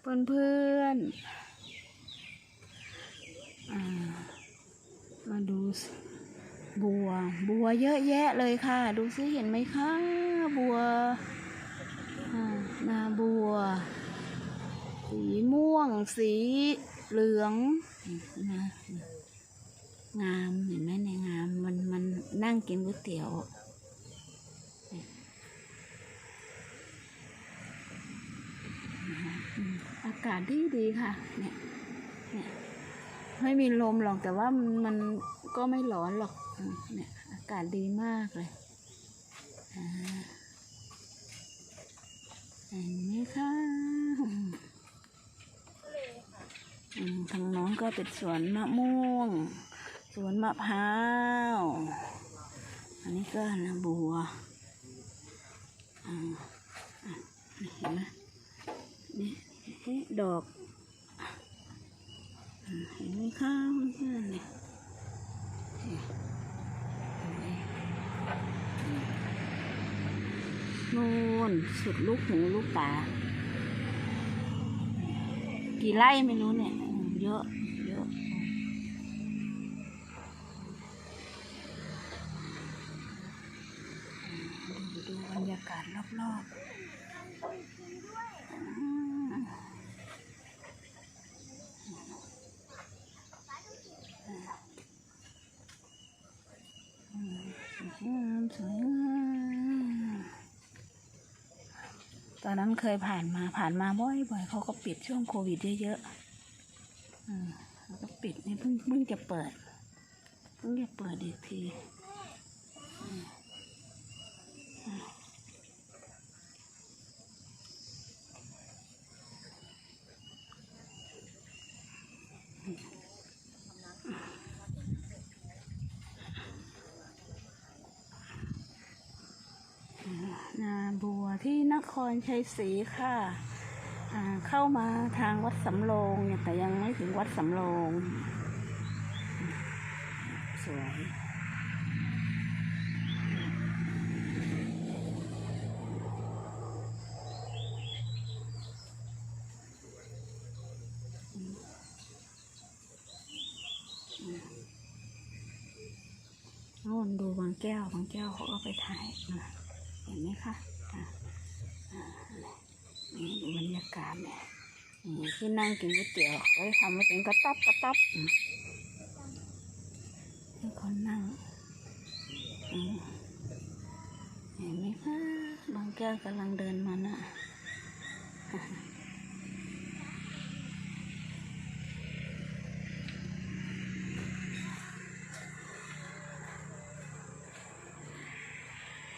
เพื่อนเพื่อนมาดูบัว บัวเยอะแยะเลยค่ะ ดูซิเห็นไหมคะ บัวอ่านาบัว สีม่วง สีเหลืองนะงามเห็นไหมเนี่ยงามมันมันนั่งกินก๋วยเตี๋ยว อากาศดีดีค่ะ เนี่ยเนี่ยไม่มีลมหรอกแต่ว่ามันมันก็ไม่ร้อนหรอกเนี่ยอากาศดีมากเลยอ่าเห็นไหมคะทางน้องก็เป็นสวนมะม่วง สวนมะพร้าว อันนี้ก็นะบัวอ่าอะเห็นไหม นี่เอ๊ะ ดอกเห็นไหมคะเพื่อนเนี่ยนูนสุดลูกหูลูกตา กี่ไร่ไม่รู้เนี่ย เยอะ เยอะ ดูดูบรรยากาศรอบๆอืม สวยงามสวยงามต อนนั้นเคยผ่านมาผ่านมาบ่อยๆเขาก็ปิดช่วงโควิดเยอะๆอืมก็ปิดนี่เพิ่งเพิ่งจะเปิด เพิ่งจะเปิดอีกทีอืมอืมนาบัวที่น ครชัยศรีค่ะเข้ามาทางวัดสำโรงเนี่ยแต่ยังไม่ถึงวัดสำโรงสวยโน่นดูบางแก้วบางแก้วเขาก็ไปถ่ายนะเห็นไหมคะอะ ดูบรรยากาศเนี่ยที่นั่งกินก๋วยเตี๋ยวเขาจะทำมาเป็นกระต๊อบกระต๊อบอืมให้คนนั่งเห็นไหมคะบางแก้วกำลังเดินมาน่ะ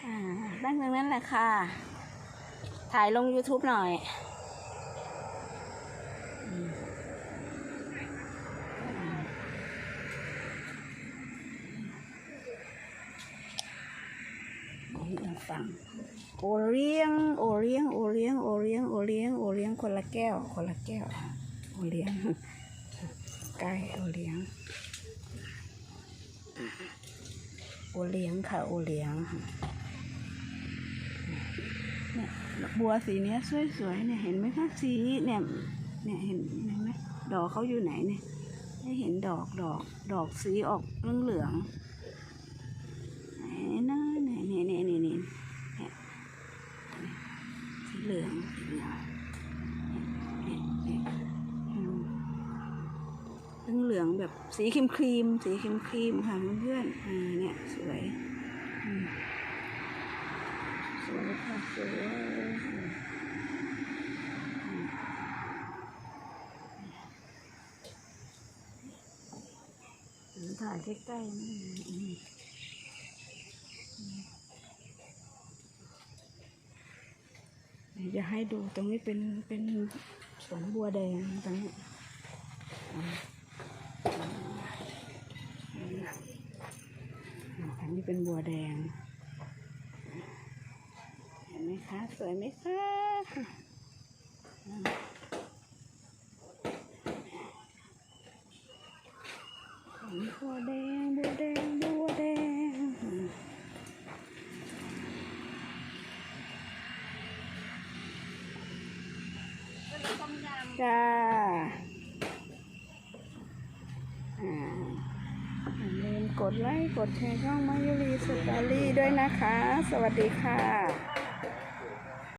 อ่าตั้งตรงนั้นแหละค่ะ ถ่ายลง YouTube หน่อยอืมอืมอีกฝั่งโอเลี้ยง โอเลี้ยง โอเลี้ยง โอเลี้ยง โอเลี้ยง โอเลี้ยง คนละแก้ว คนละแก้ว โอเลี้ยงใกล้โอเลี้ยง โอเลี้ยงค่ะ โอเลี้ยง เนี่ยบัวสีเนี้ยสวยๆเนี่ยเห็นไหมคะสีเนี่ยเนี่ยเห็นเห็นไหมดอกเขาอยู่ไหนเนี่ยให้เห็นดอกดอกดอกสีออกเหลืองๆไหนนะเนี่ยเนี่ยเนี่ยเนี่ยเนี่ยเนี่ยสีเหลืองสีเหลืองเนี่ยเนี่ยอืมเหลืองแบบสีครีมครีมสีครีมครีมค่ะเพื่อนๆอ่าเนี่ยสวยอืม สวยค่ะสวยถ่ายใกล้ๆนี่อืมเดี๋ยวจะให้ดูตรงนี้เป็นเป็นสวนบัวแดงตรงนี้อืมอืมอันนี้เป็นบัวแดง เห็นไหมคะ สวยไหมคะอ่าบัวแดงบัวแดงบัวแดงจ้าอ่าอย่าลืมกดไลค์กดแชร์ช่องมายุรีสตอรี่ด้วยนะคะ สวัสดีค่ะ